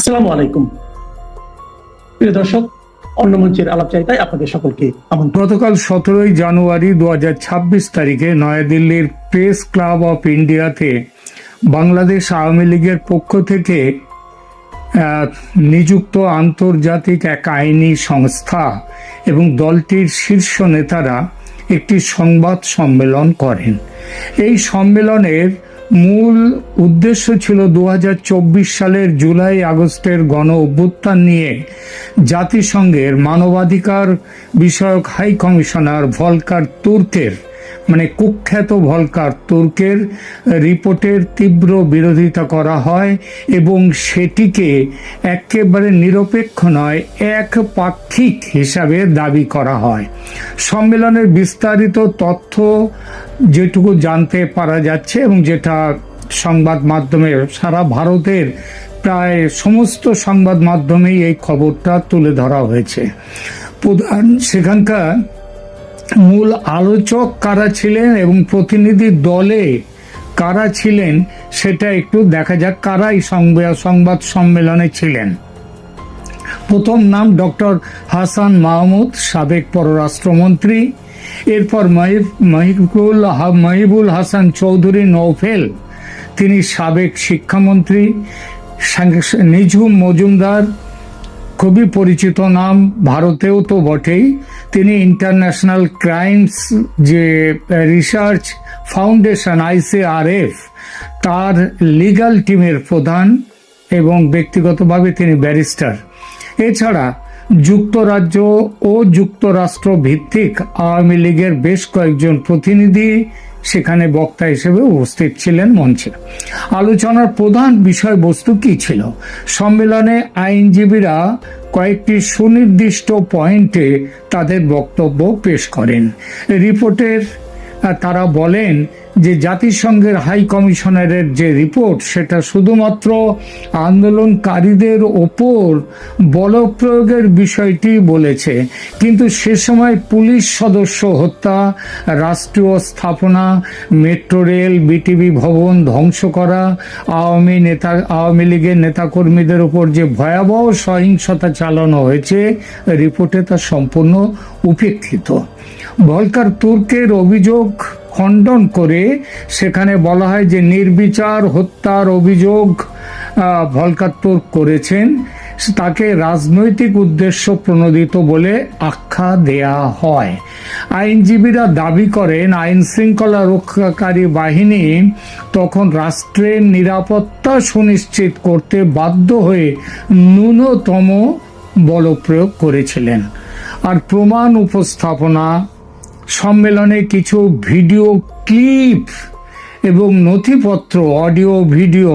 আসসালামু আলাইকুম। প্রিয় দর্শক, অন্য মঞ্চের চাইতায় আপনাদের সকলকে গতকাল সতেরোই জানুয়ারি দু তারিখে নয়াদিল্লির প্রেস ক্লাব অফ ইন্ডিয়াতে বাংলাদেশ আওয়ামী লীগের পক্ষ থেকে নিযুক্ত আন্তর্জাতিক এক আইনি সংস্থা এবং দলটির শীর্ষ নেতারা একটি সংবাদ সম্মেলন করেন। এই সম্মেলনের মূল উদ্দেশ্য ছিল দু হাজার চব্বিশ সালের জুলাই আগস্টের গণ অভ্যুত্থান নিয়ে জাতিসংঘের মানবাধিকার বিষয়ক হাই কমিশনার ভলকার তুর্কের মানে কুখ্যাত ভলকার তুর্কের রিপোর্টের তীব্র বিরোধিতা করা হয় এবং সেটিকে একেবারে নিরপেক্ষ নয়, এক পাক্ষিক হিসাবে দাবি করা হয়। সম্মেলনের বিস্তারিত তথ্য যেটুকু জানতে পারা যাচ্ছে এবং যেটা সংবাদ মাধ্যমে, সারা ভারতের প্রায় সমস্ত সংবাদ মাধ্যমেই এই খবরটা তুলে ধরা হয়েছে। প্রধান সেখানকার মূল আলোচক কারা ছিলেন এবং প্রতিনিধি দলে কারা ছিলেন, সেটা একটু দেখা যাক কারা এই সংবা- সংবাদ সম্মেলনে ছিলেন। প্রথম নাম ডক্টর হাসান মাহমুদ, সাবেক পররাষ্ট্রমন্ত্রী। এরপর মহিবুল মহিবুল হাসান চৌধুরী নৌফেল। তিনি সাবেক শিক্ষামন্ত্রী। নিঝুম মজুমদার, খুবই পরিচিত নাম, ভারতেও তো বটেই। তিনি ইন্টারন্যাশনাল ক্রাইমস যে রিসার্চ ফাউন্ডেশন আইসিআরএফ তার লিগাল টিমের প্রধান এবং ব্যক্তিগতভাবে তিনি ব্যারিস্টার এছাড়া যুক্তরাজ্য ও যুক্তরাষ্ট্র ভিত্তিক আওয়ামী লীগের বেশ কয়েকজন প্রতিনিধি সেখানে বক্তা হিসেবে উপস্থিত ছিলেন মঞ্চে। আলোচনার প্রধান বিষয়বস্তু কি ছিল? সম্মেলনে আইনজীবীরা কয়েকটি সুনির্দিষ্ট পয়েন্টে তাদের বক্তব্য পেশ করেন। রিপোর্টের তারা বলেন যে জাতিসংঘের হাই কমিশনারের যে রিপোর্ট, সেটা শুধুমাত্র আন্দোলনকারীদের ওপর বলপ্রয়োগের বিষয়টি বলেছে। কিন্তু সে সময় পুলিশ সদস্য হত্যা, রাষ্ট্রীয় স্থাপনা, মেট্রো রেল, বিটিভি ভবন ধ্বংস করা, আওয়ামী নেতা, আওয়ামী লীগের নেতাকর্মীদের ওপর যে ভয়াবহ সহিংসতা চালানো হয়েছে, রিপোর্টে তা সম্পূর্ণ উপেক্ষিত। ভলকার তুর্কের অভিযোগ খণ্ডন করে সেখানে বলা হয় যে নির্বিচার হত্যার অভিযোগ ভলকার তুর্ক করেছেন। তাকে রাজনৈতিক উদ্দেশ্য প্রণোদিত বলে আখ্যা দেয়া হয়। আইনজীবীরা দাবি করেন আইন শৃঙ্খলা রক্ষাকারী বাহিনী তখন রাষ্ট্রের নিরাপত্তা সুনিশ্চিত করতে বাধ্য হয়ে ন্যূনতম বলপ্রয়োগ করেছিলেন। আর প্রমাণ উপস্থাপনা সম্মেলনে কিছু ভিডিও ক্লিপ এবং নথিপত্র, অডিও, ভিডিও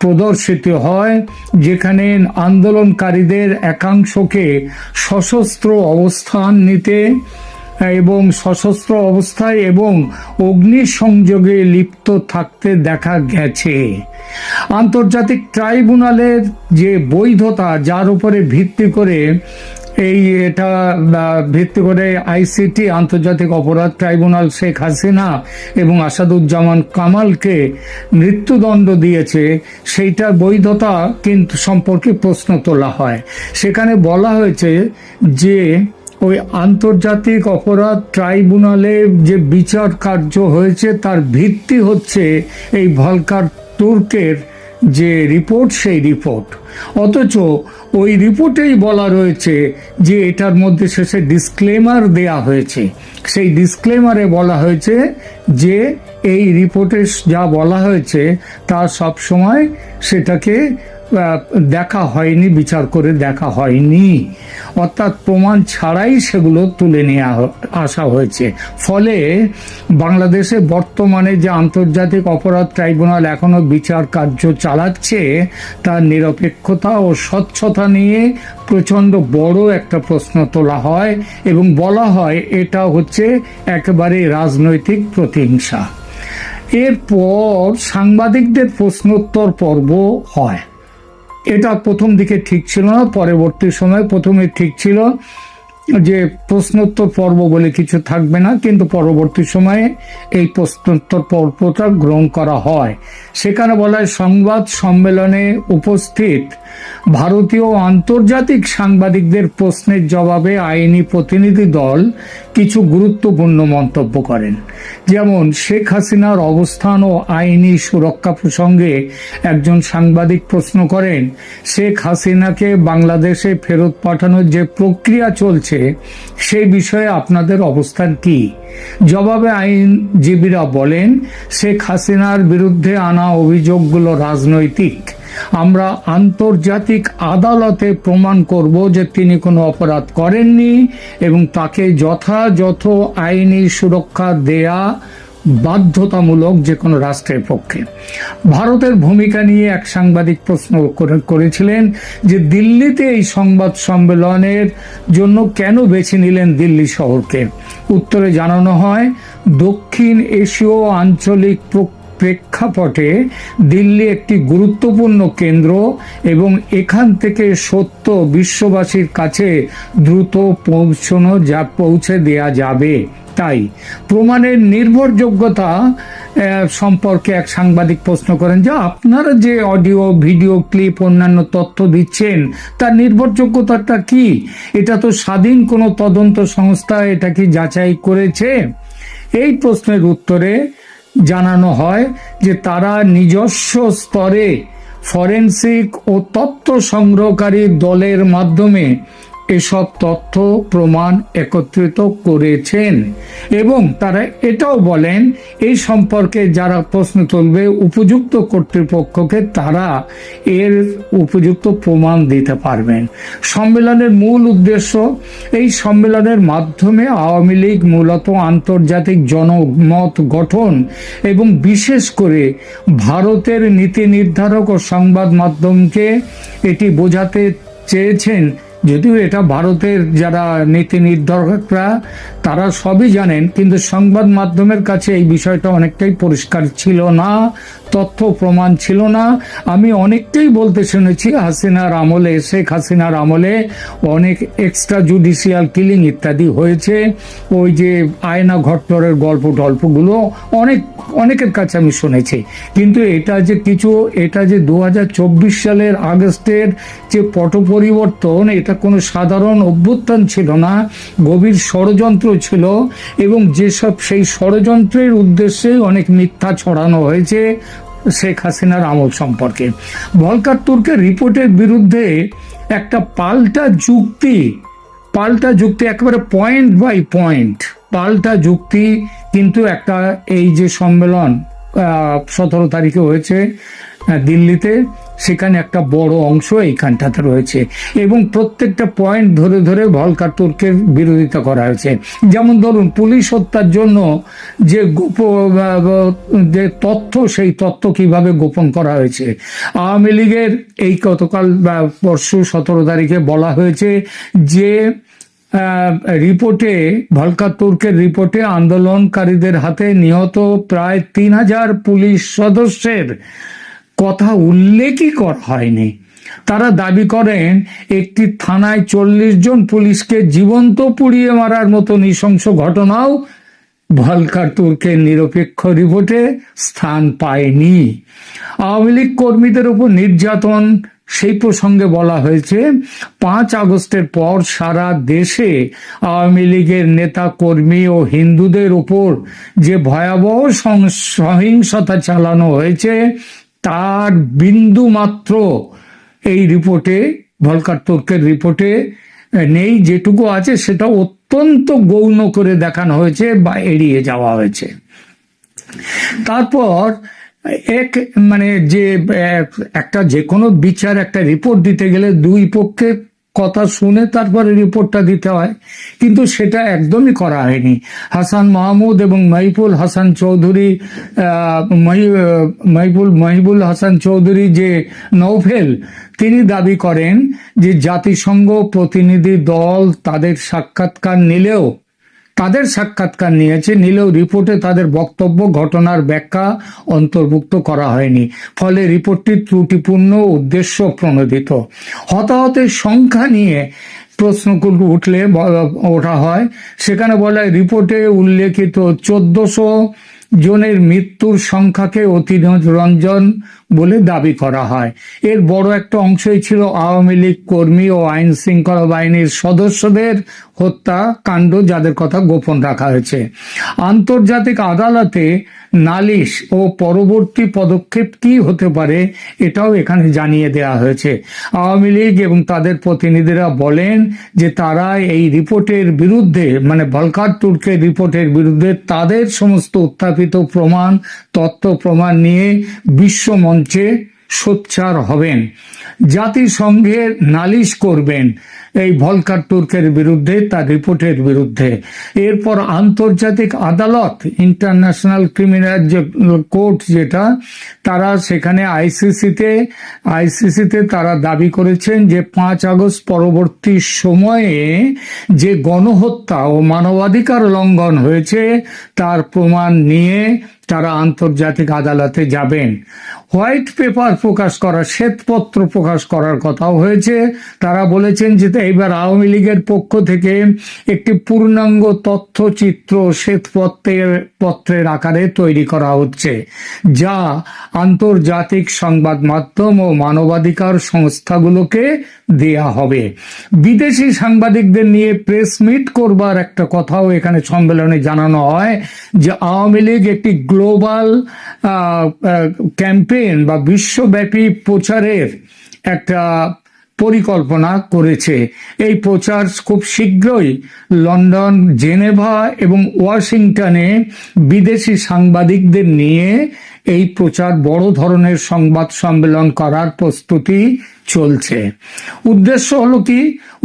প্রদর্শিত হয়, যেখানে আন্দোলনকারীদের একাংশকে সশস্ত্র অবস্থান নিতে এবং সশস্ত্র অবস্থায় এবং অগ্নিসংযোগে লিপ্ত থাকতে দেখা গেছে। আন্তর্জাতিক ট্রাইব্যুনালের যে বৈধতা, যার উপরে ভিত্তি করে এই এটা ভিত্তি করে আইসিটি, আন্তর্জাতিক অপরাধ ট্রাইব্যুনাল শেখ হাসিনা এবং আসাদুজ্জামান কামালকে মৃত্যুদণ্ড দিয়েছে। সেইটার বৈধতা কিন্তু সম্পর্কে প্রশ্ন তোলা হয়। সেখানে বলা হয়েছে যে, ওই আন্তর্জাতিক অপরাধ ট্রাইব্যুনালে যে বিচার কার্য হয়েছে, তার ভিত্তি হচ্ছে এই ভলকার তুর্কের যে রিপোর্ট সেই রিপোর্ট অথচ ওই রিপোর্টেই বলা রয়েছে যে এটার মধ্যে শেষে ডিসক্লেমার দেয়া হয়েছে। সেই ডিসক্লেমারে বলা হয়েছে যে এই রিপোর্টে যা বলা হয়েছে, তা সবসময় সেটাকে দেখা হয়নি, বিচার করে দেখা হয়নি। অর্থাৎ প্রমাণ ছাড়াই সেগুলো তুলে নিয়ে আসা হয়েছে। ফলে বাংলাদেশে বর্তমানে যে আন্তর্জাতিক অপরাধ ট্রাইব্যুনাল এখনও বিচার কার্য চালাচ্ছে, তার নিরপেক্ষতা ও স্বচ্ছতা নিয়ে প্রচণ্ড বড় একটা প্রশ্ন তোলা হয় এবং বলা হয় এটা হচ্ছে একেবারে রাজনৈতিক প্রতিহিংসা। এরপর সাংবাদিকদের প্রশ্নোত্তর পর্ব হয়। এটা প্রথম দিকে ঠিক ছিল না, পরবর্তী সময় প্রথমে ঠিক ছিল যে প্রশ্নোত্তর পর্ব বলে কিছু থাকবে না, কিন্তু পরবর্তী সময়ে এই প্রশ্নোত্তর পর্বটা গ্রহণ করা হয়। সেখানে বলা হয় সংবাদ সম্মেলনে উপস্থিত ভারতীয় আন্তর্জাতিক সাংবাদিকদের প্রশ্নের জবাবে আইনি প্রতিনিধি দল কিছু গুরুত্বপূর্ণ মন্তব্য করেন। যেমন, শেখ হাসিনার অবস্থান ও আইনি সুরক্ষা প্রসঙ্গে একজন সাংবাদিক প্রশ্ন করেন, শেখ হাসিনাকে বাংলাদেশে ফেরত পাঠানোর যে প্রক্রিয়া চলছে সেই বিষয়ে আপনাদের অবস্থান কি? জবাবে আইনজীবীরা বলেন, শেখ হাসিনার বিরুদ্ধে আনা অভিযোগগুলো রাজনৈতিক। আমরা আন্তর্জাতিক আদালতে প্রমাণ করব যে তিনি কোনো অপরাধ করেননি এবং তাকে যথাযথ আইনি সুরক্ষা দেয়া বাধ্যতামূলক যে কোনো রাষ্ট্রের পক্ষে। ভারতের ভূমিকা নিয়ে এক সাংবাদিক প্রশ্ন করেছিলেন যে দিল্লিতে এই সংবাদ সম্মেলনের জন্য কেন বেছে নিলেন দিল্লি শহরকে? উত্তরে জানানো হয়, দক্ষিণ এশীয় আঞ্চলিক প্র- প্রেক্ষাপটে দিল্লি একটি গুরুত্বপূর্ণ কেন্দ্র এবং এখান থেকে সত্য বিশ্ববাসীর কাছে দ্রুত পৌঁছানো যা পৌঁছে দেয়া যাবে। তাই প্রমাণের নির্ভরযোগ্যতা সম্পর্কে এক সাংবাদিক প্রশ্ন করেন যে আপনারা যে অডিও, ভিডিও, ক্লিপ, অন্যান্য তথ্য দিচ্ছেন, তার নির্ভরযোগ্যতাটা কি? এটা তো স্বাধীন কোনো তদন্ত সংস্থা এটা কি যাচাই করেছে? এই প্রশ্নের উত্তরে জানানো হয় যে তারা নিজস্ব স্তরে ফরেন্সিক ও তথ্য সংগ্রহকারী দলের মাধ্যমে এসব তথ্য প্রমাণ একত্রিত করেছেন এবং তারা এটাও বলেন, এই সম্পর্কে যারা প্রশ্ন তুলবে উপযুক্ত কর্তৃপক্ষকে তারা এর উপযুক্ত প্রমাণ দিতে পারবেন। সম্মেলনের মূল উদ্দেশ্য, এই সম্মেলনের মাধ্যমে আওয়ামী লীগ মূলত আন্তর্জাতিক জনমত গঠন এবং বিশেষ করে ভারতের নীতি নির্ধারক ও সংবাদ মাধ্যমকে এটি বোঝাতে চেয়েছেন যদিও এটা ভারতের যারা নীতি নির্ধারকরা, তারা সবই জানেন, কিন্তু সংবাদ মাধ্যমের কাছে এই বিষয়টা অনেকটাই পরিষ্কার ছিল না, তথ্য প্রমাণ ছিল না। আমি অনেকটাই বলতে শুনেছি, হাসিনার আমলে, শেখ হাসিনার আমলে অনেক এক্সট্রা জুডিশিয়াল কিলিং ইত্যাদি হয়েছে। ওই যে আয়না ঘট্টরের গল্প টল্পগুলো অনেক অনেকের কাছে আমি শুনেছি। কিন্তু এটা যে কিছু, এটা যে দু হাজার চব্বিশ সালের আগস্টের যে পট পরিবর্তন, এটা কোনো সাধারণ অভ্যুত্থান ছিল না, গভীর ষড়যন্ত্র ছিল এবং যেসব সেই ষড়যন্ত্রের উদ্দেশ্যে অনেক মিথ্যা ছড়ানো হয়েছে শেখ হাসিনার আমল সম্পর্কে। ভলকার তুর্কের রিপোর্টের বিরুদ্ধে একটা পাল্টা যুক্তি পাল্টা যুক্তি, একেবারে পয়েন্ট বাই পয়েন্ট পাল্টা যুক্তি কিন্তু একটা এই যে সম্মেলন সতেরো তারিখে হয়েছে দিল্লিতে, সেখানে একটা বড় অংশ এইখানটাতে রয়েছে। এবং প্রত্যেকটা পয়েন্ট ধরে ধরে ভলকার তুর্কের বিরোধিতা করা হয়েছে। যেমন ধরুন, পুলিশ হত্যার জন্য যে গোপ যে তথ্য, সেই তথ্য কীভাবে গোপন করা হয়েছে? আওয়ামী লীগের এই গতকাল পরশু সতেরো তারিখে বলা হয়েছে যে রিপোর্টে, ভলকা তুর্কের রিপোর্টে আন্দোলনকারীদের হাতে নিহত প্রায় তিন হাজার পুলিশ সদস্যের কথা উল্লেখই করা হয়নি। তারা দাবি করেন, একটি থানায় চল্লিশ জন পুলিশকে জীবন্ত পুড়িয়ে মারার মতো নৃশংস ঘটনাও ভলকার তুর্কের নিরপেক্ষ রিপোর্টে স্থান পায়নি। আওয়ামী লীগ কর্মীদের উপর নির্যাতন সেই প্রসঙ্গে বলা হয়েছে, পাঁচ আগস্টের পর সারা দেশে আওয়ামী লীগের নেতা কর্মী ও হিন্দুদের উপর যে ভয়াবহ সহিংসতা চালানো হয়েছে, তার বিন্দু মাত্র এই রিপোর্টে, ভলকার তুর্কের রিপোর্টে নেই, যেটুকু আছে সেটা অত্যন্ত গৌণ করে দেখানো হয়েছে বা এড়িয়ে যাওয়া হয়েছে। তারপর এক মানে যে, একটা যে কোনো বিচার, একটা রিপোর্ট দিতে গেলে দুই পক্ষে কথা শুনে তারপরে রিপোর্টটা দিতে হয়। কিন্তু সেটা একদমই করা হয়নি। হাসান মাহমুদ এবং মহিবুল হাসান চৌধুরী মহিবুল মহিবুল হাসান চৌধুরী যে নৌফেল, তিনি দাবি করেন যে জাতিসংঘ প্রতিনিধি দল তাদের সাক্ষাৎকার নিলেও তাদের সাক্ষাৎকার নিয়েছে। নিলেও রিপোর্টে তাদের বক্তব্য, ঘটনার ব্যাখ্যা অন্তর্ভুক্ত করা হয়নি। ফলে রিপোর্টটি ত্রুটিপূর্ণ উদ্দেশ্য প্রণোদিত। হতাহতের সংখ্যা নিয়ে প্রশ্ন উঠলে ওঠা হয়। সেখানে বলা হয়, রিপোর্টে উল্লেখিত চোদ্দশো জনের মৃত্যুর সংখ্যাকে অতিরঞ্জন বলে দাবি করা হয়। এর বড় একটা অংশই ছিল আওয়ামী লীগ কর্মী ও আইন শৃঙ্খলা বাহিনীর সদস্যদের হত্যা কাণ্ড যাদের কথা গোপন রাখা হয়েছে। আন্তর্জাতিক আদালতে নালিশ ও পরবর্তী পদক্ষেপ কি হতে পারে এটাও এখানে জানিয়ে দেওয়া হয়েছে। আওয়ামী লীগ এবং তাদের প্রতিনিধিরা বলেন যে তারা এই রিপোর্টের বিরুদ্ধে মানে ভলকার তুর্কের রিপোর্টের বিরুদ্ধে তাদের সমস্ত উত্থাপিত প্রমাণ, তথ্য প্রমাণ নিয়ে বিশ্ব মঞ্চে সোচ্চার হবেন। জাতিসংঘের নালিশ করবেন। এই ভলকার তুর্কের বিরুদ্ধে, তার রিপোর্টের বিরুদ্ধে। এরপর আন্তর্জাতিক আদালত, ইন্টারন্যাশনাল ক্রিমিনাল যে কোর্ট যেটা, তারা সেখানে আইসিসিতে আইসিসিতে তারা দাবি করেছেন যে পাঁচ আগস্ট পরবর্তী সময়ে যে গণহত্যা ও মানবাধিকার লঙ্ঘন হয়েছে, তার প্রমাণ নিয়ে তারা আন্তর্জাতিক আদালতে যাবেন। হোয়াইট পেপার প্রকাশ করা, শ্বেতপত্র প্রকাশ করার কথাও হয়েছে। তারা বলেছেন যে এইবার আওয়ামী লীগের পক্ষ থেকে একটি পূর্ণাঙ্গ তথ্যচিত্র শ্বেতপত্রের পত্রের আকারে তৈরি করা হচ্ছে, যা আন্তর্জাতিক সংবাদ মাধ্যম ও মানবাধিকার সংস্থাগুলোকে দেয়া হবে। বিদেশি সাংবাদিকদের নিয়ে প্রেস মিট করবার একটা কথাও এখানে সম্মেলনে জানানো হয় যে আওয়ামী লীগ একটি গ্লোবাল ক্যাম্পেইন বা বিশ্বব্যাপী প্রচারের একটা পরিকল্পনা করেছে। এই প্রচার খুব শীঘ্রই লন্ডন, জেনেভা এবং ওয়াশিংটনে বিদেশি সাংবাদিকদের নিয়ে এই প্রচার বড় ধরনের সংবাদ সম্মেলন করার প্রস্তুতি চলছে। উদ্দেশ্য হলো কি?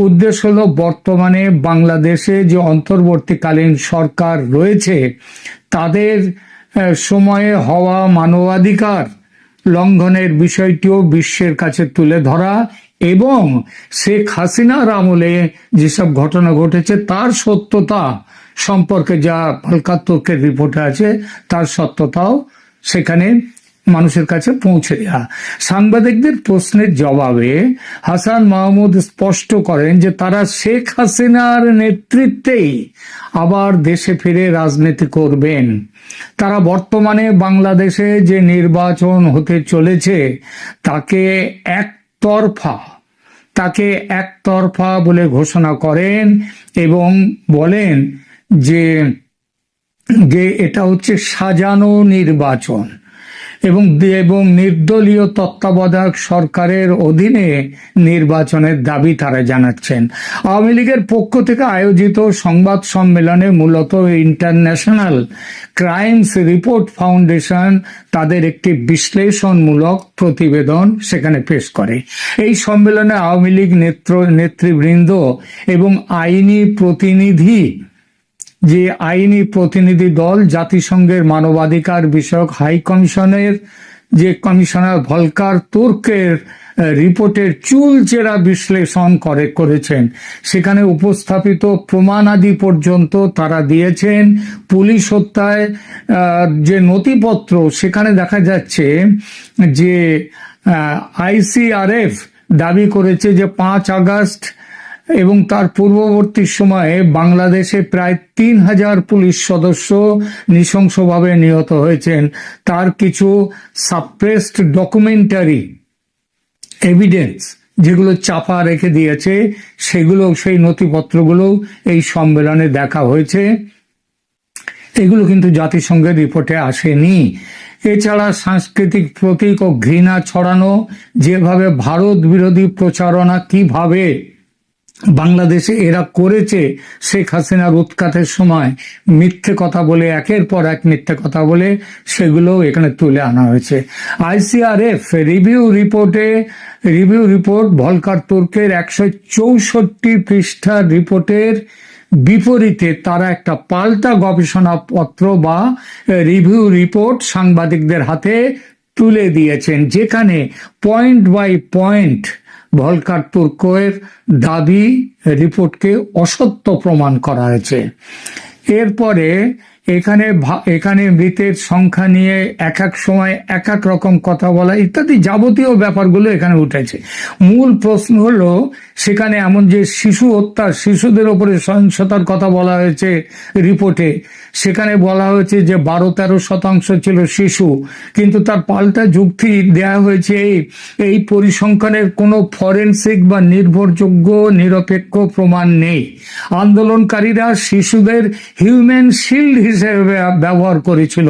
উদ্দেশ্য হলো বর্তমানে বাংলাদেশে যে অন্তর্বর্তীকালীন সরকার রয়েছে, তাদের সময়ে হওয়া মানবাধিকার লঙ্ঘনের বিষয়টিও বিশ্বের কাছে তুলে ধরা এবং শেখ হাসিনার আমলে যেসব ঘটনা ঘটেছে, তার সত্যতা সম্পর্কে যা হালকা তর্কের রিপোর্টে আছে, তার সত্যতাও সেখানে মানুষের কাছে পৌঁছে দেওয়া সাংবাদিকদের প্রশ্নের জবাবে হাসান মাহমুদ স্পষ্ট করেন যে তারা শেখ হাসিনার নেতৃত্বেই আবার দেশে ফিরে রাজনীতি করবেন। তারা বর্তমানে বাংলাদেশে যে নির্বাচন হতে চলেছে, তাকে একতরফা তাকে একতরফা বলে ঘোষণা করেন এবং বলেন যে যে এটা হচ্ছে সাজানো নির্বাচন। এবং এবং নির্দলীয় তত্ত্বাবধায়ক সরকারের অধীনে নির্বাচনের দাবি তারা জানাচ্ছেন। আওয়ামী লীগের পক্ষ থেকে আয়োজিত সংবাদ সম্মেলনে মূলত ইন্টারন্যাশনাল ক্রাইমস রিপোর্ট ফাউন্ডেশন তাদের একটি বিশ্লেষণমূলক প্রতিবেদন সেখানে পেশ করে। এই সম্মেলনে আওয়ামী লীগ নেত্র, নেতৃবৃন্দ এবং আইনি প্রতিনিধি যে আইনি প্রতিনিধি দল জাতিসংঘের মানবাধিকার বিষয়ক হাই কমিশনের যে কমিশনার ভলকার তুর্কের রিপোর্টের চুলচেরা বিশ্লেষণ করে, করেছেন। সেখানে উপস্থাপিত প্রমাণাদি পর্যন্ত তারা দিয়েছেন। পুলিশ হত্যায় যে নথিপত্র, সেখানে দেখা যাচ্ছে যে আইসিআরএফ দাবি করেছে যে পাঁচ আগস্ট এবং তার পূর্ববর্তী সময়ে বাংলাদেশে প্রায় তিন হাজার পুলিশ সদস্য নৃশংসভাবে নিহত হয়েছেন। তার কিছু সাপ্রেসড ডকুমেন্টারি এভিডেন্স যেগুলো চাপা রেখে দিয়েছে, সেগুলো, সেই নথিপত্রগুলো এই সম্মেলনে দেখা হয়েছে। এগুলো কিন্তু জাতিসংঘের রিপোর্টে আসেনি। এছাড়া সাংস্কৃতিক প্রতীক ও ঘৃণা ছড়ানো, যেভাবে ভারত বিরোধী প্রচারণা কীভাবে বাংলাদেশে এরা করেছে শেখ হাসিনার উৎখাতের সময়। মিথ্যে কথা বলে, একের পর এক মিথ্যে কথা বলে সেগুলো এখানে তুলে আনা হয়েছে। আইসিআরএফ রিভিউ রিপোর্টে, রিভিউ রিপোর্ট ভলকার তুর্কের একশো চৌষট্টি পৃষ্ঠার রিপোর্টের বিপরীতে তারা একটা পাল্টা গবেষণা পত্র বা রিভিউ রিপোর্ট সাংবাদিকদের হাতে তুলে দিয়েছেন, যেখানে পয়েন্ট বাই পয়েন্ট ভলকার কোয়ের দাবি রিপোর্টকে অসত্য প্রমাণ করা হয়েছে। এরপরে এখানে এখানে মৃতের সংখ্যা নিয়ে এক এক সময় এক এক রকম কথা বলা, ইত্যাদি যাবতীয় ব্যাপারগুলো এখানে উঠেছে। মূল প্রশ্ন হলো, সেখানে এমন যে শিশু হত্যা, শিশুদের ওপরে সহিংসতার কথা বলা হয়েছে রিপোর্টে সেখানে বলা হয়েছে যে বারো তেরো শতাংশ ছিল শিশু। কিন্তু তার পাল্টা যুক্তি দেয়া হয়েছে এই এই পরিসংখ্যানের কোনো ফরেন্সিক বা নির্ভরযোগ্য নিরপেক্ষ প্রমাণ নেই। আন্দোলনকারীরা শিশুদের হিউম্যান শিল্ড হিসেবে ব্যবহার করেছিল।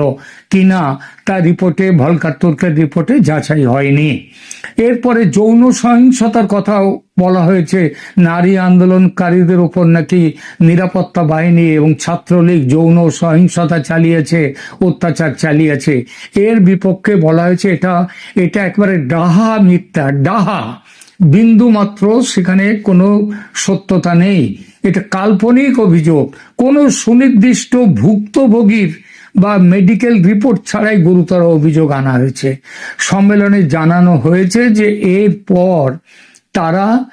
কিনা তা রিপোর্টে ভলকার তুর্কের রিপোর্টে যাচাই হয়নি। এরপরে যৌন সহিংসতার কথাও বলা হয়েছে। নারী আন্দোলনকারীদের ওপর নাকি নিরাপত্তা বাহিনী এবং ছাত্রলীগ যৌন সহিংসতা চালিয়েছে, অত্যাচার চালিয়েছে। এর বিপক্ষে বলা হয়েছে এটা এটা একবারে ডাহা মিথ্যা, ডাহা। বিন্দু মাত্র সেখানে কোনো সত্যতা নেই। এটা কাল্পনিক অভিযোগ। কোনো সুনির্দিষ্ট ভুক্তভোগীর বা মেডিকেল রিপোর্ট ছাড়াই গুরুতর অভিযোগ আনা হয়েছে। সম্মেলনে জানানো হয়েছে যে এর পর তারা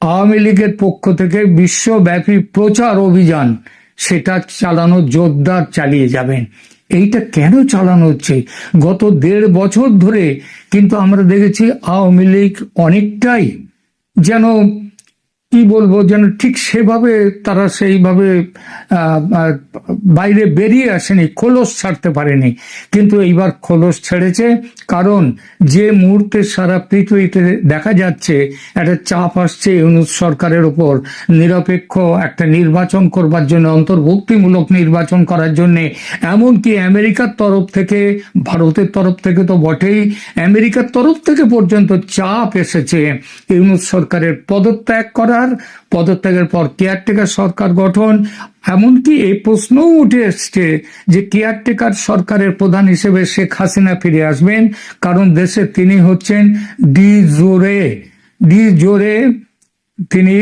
আওয়ামী লীগের পক্ষ থেকে বিশ্বব্যাপী প্রচার অভিযান, সেটা চালানো, জোরদার চালিয়ে যাবেন। এইটা কেন চালানো হচ্ছে? গত দেড় বছর ধরে কিন্তু আমরা দেখেছি আওয়ামী লীগ অনেকটাই যেন কি বলব, যেন ঠিক সেভাবে তারা সেইভাবে বাইরে বেরিয়ে আসেনি, খোলস ছাড়তে পারেনি। কিন্তু এইবার খোলস ছেড়েছে, কারণ যে মুহূর্তে সারা পৃথিবীতে দেখা যাচ্ছে, একটা চাপ আসছে ইউনুস সরকারের উপর নিরপেক্ষ একটা নির্বাচন করবার জন্য, অন্তর্ভুক্তিমূলক নির্বাচন করার জন্য। এমনকি আমেরিকার তরফ থেকে, ভারতের তরফ থেকে তো বটেই, আমেরিকার তরফ থেকে পর্যন্ত চাপ এসেছে ইউনুস সরকারের পদত্যাগ করার পদত্যাগের পর কেয়ারটেকার সরকার গঠন, এমনকি এই প্রশ্নও উঠে এসছে যে কেয়ারটেকার সরকারের প্রধান হিসেবে শেখ হাসিনা ফিরে আসবেন, কারণ দেশে তিনি হচ্ছেন ডি জোরে। ডি জোরে তিনি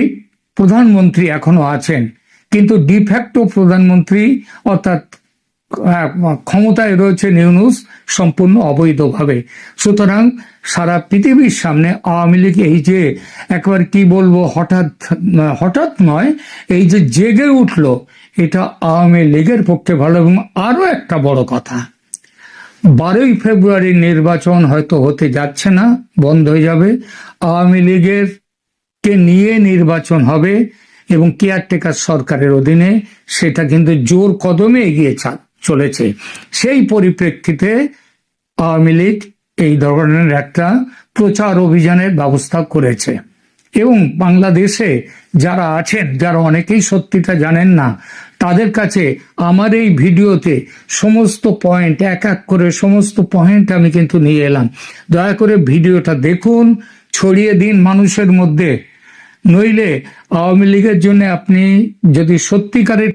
প্রধানমন্ত্রী এখনও আছেন। কিন্তু ডিফ্যাক্টো প্রধানমন্ত্রী, অর্থাৎ ক্ষমতায় রয়েছে ইউনুস সম্পূর্ণ অবৈধভাবে। সুতরাং সারা পৃথিবীর সামনে আওয়ামী লীগ এই যে একবার কি বলব, হঠাৎ হঠাৎ নয়, এই যে জেগে উঠল, এটা আওয়ামী লীগের পক্ষে ভালো এবং আরও একটা বড় কথা। বারোই ফেব্রুয়ারি নির্বাচন হয়তো হতে যাচ্ছে না, বন্ধ হয়ে যাবে। আওয়ামী লীগের কে নিয়ে নির্বাচন হবে এবং কেয়ারটেকার সরকারের অধীনে, সেটা কিন্তু জোর কদমে এগিয়ে চা- চলেছে। সেই পরিপ্রেক্ষিতে আওয়ামী লীগ এই ধরনের একটা প্রচার অভিযানের ব্যবস্থা করেছে। এবং বাংলাদেশে যারা আছেন, যারা অনেকেই সত্যিটা জানেন না, তাদের কাছে আমার এই ভিডিওতে সমস্ত পয়েন্ট এক এক করে সমস্ত পয়েন্ট আমি কিন্তু নিয়ে এলাম। দয়া করে ভিডিওটা দেখুন, ছড়িয়ে দিন মানুষের মধ্যে। নইলে আওয়ামী লীগের জন্য আপনি যদি সত্যিকারের